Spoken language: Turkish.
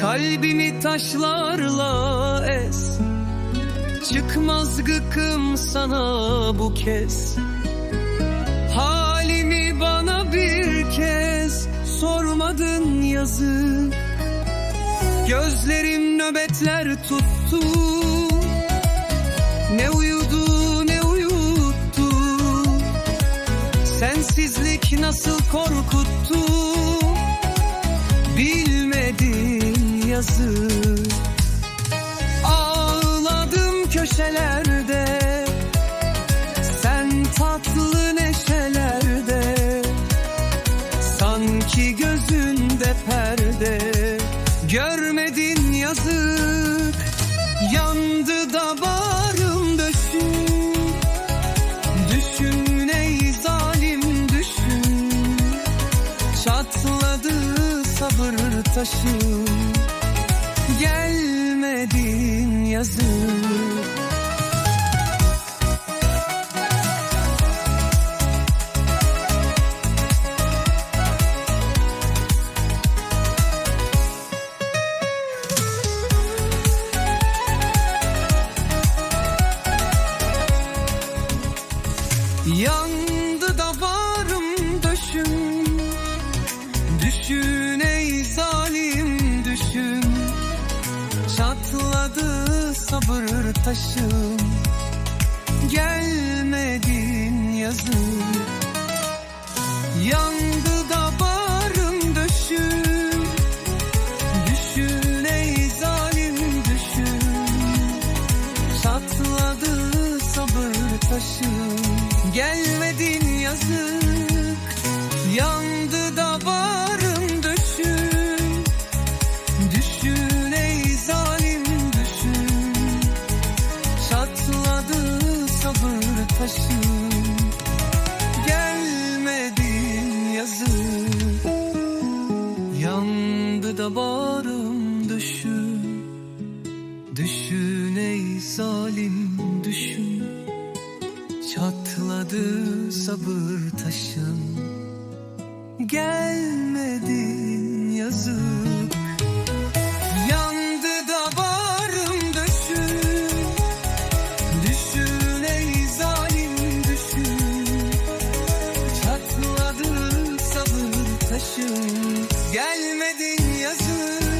Kalbimi taşlarla es. Çıkmaz gıkım sana bu kez. Halimi bana bir kez Sormadın yazık. Gözlerim nöbetler tuttu. Ne uyudu ne uyuttu? Sensizlik nasıl korkuttu yazık Ağladım köşelerde Sen tatlı neşelerde. Sanki gözünde perde Görmedin yazık. Yandı da bağrım döşün. Düşün ey zalim düşün. Çatladı sabır taşım yazık Yandı da varım döşüm Düşün Çatladı sabır taşım. Gelmedin yazık Yandı da barım döşüm. Düşün ey zalim düşün Çatladı sabır taşım. Gelmedin yazık. Yandı taşım Gelmedin yazık. Yandı da bağrım düşün Düşün ey zalim düşün. Çatladı sabır taşım Gelmedin yazık başım Gelmedin yazın.